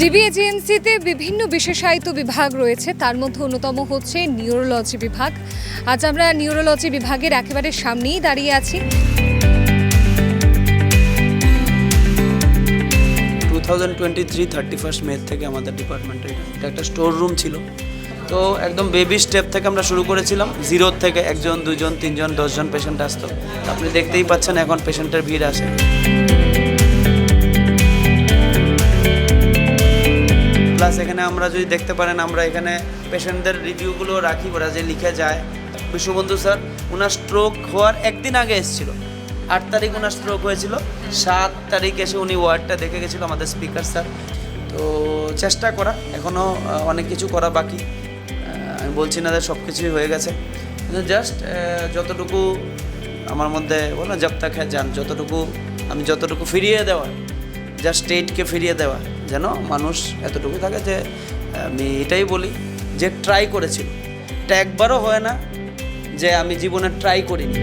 জিবিএজিএমসিতে বিভিন্ন বিশেষায়িত বিভাগ রয়েছে। তার মধ্যে অন্যতম হচ্ছে নিউরোলজি বিভাগ। আজ আমরা নিউরোলজি বিভাগের একেবারে সামনেই দাঁড়িয়ে আছি। Two thousand twenty three, thirty first May থেকে আমাদের ডিপার্টমেন্টে এটা একটা স্টোর রুম ছিল। তো একদম বেবি স্টেপ থেকে আমরা শুরু করেছিলাম। জিরোর থেকে একজন, দুজন, তিনজন, দশজন পেশেন্ট আসতো। আপনি দেখতেই পাচ্ছেন এখন পেশেন্টের ভিড় আসে প্লাস এখানে আমরা যদি দেখতে পারেন, আমরা এখানে পেশেন্টদের রিভিউগুলো রাখি, ওরা যে লিখে যায়। বিশ্ববন্ধু স্যার ওনার স্ট্রোক হওয়ার একদিন আগে এসেছিল। আট তারিখ ওনার স্ট্রোক হয়েছিল। সাত তারিখ এসে উনি ওয়ার্ডটা দেখে গেছিল আমাদের স্পিকার স্যার। তো চেষ্টা করা এখনও অনেক কিছু করা বাকি। আমি বলছি না সব কিছুই হয়ে গেছে। কিন্তু জাস্ট যতটুকু আমার মধ্যে বলো জব হ্যাঁ যান যতটুকু, আমি যতটুকু ফিরিয়ে দেওয়া জাস্ট স্টেটকে ফিরিয়ে দেওয়া, যেন মানুষ এতটুকু থাকে যে আমি এটাই বলি যে ট্রাই করেছিল। এটা একবারও হয় না যে আমি জীবনে ট্রাই করিনি।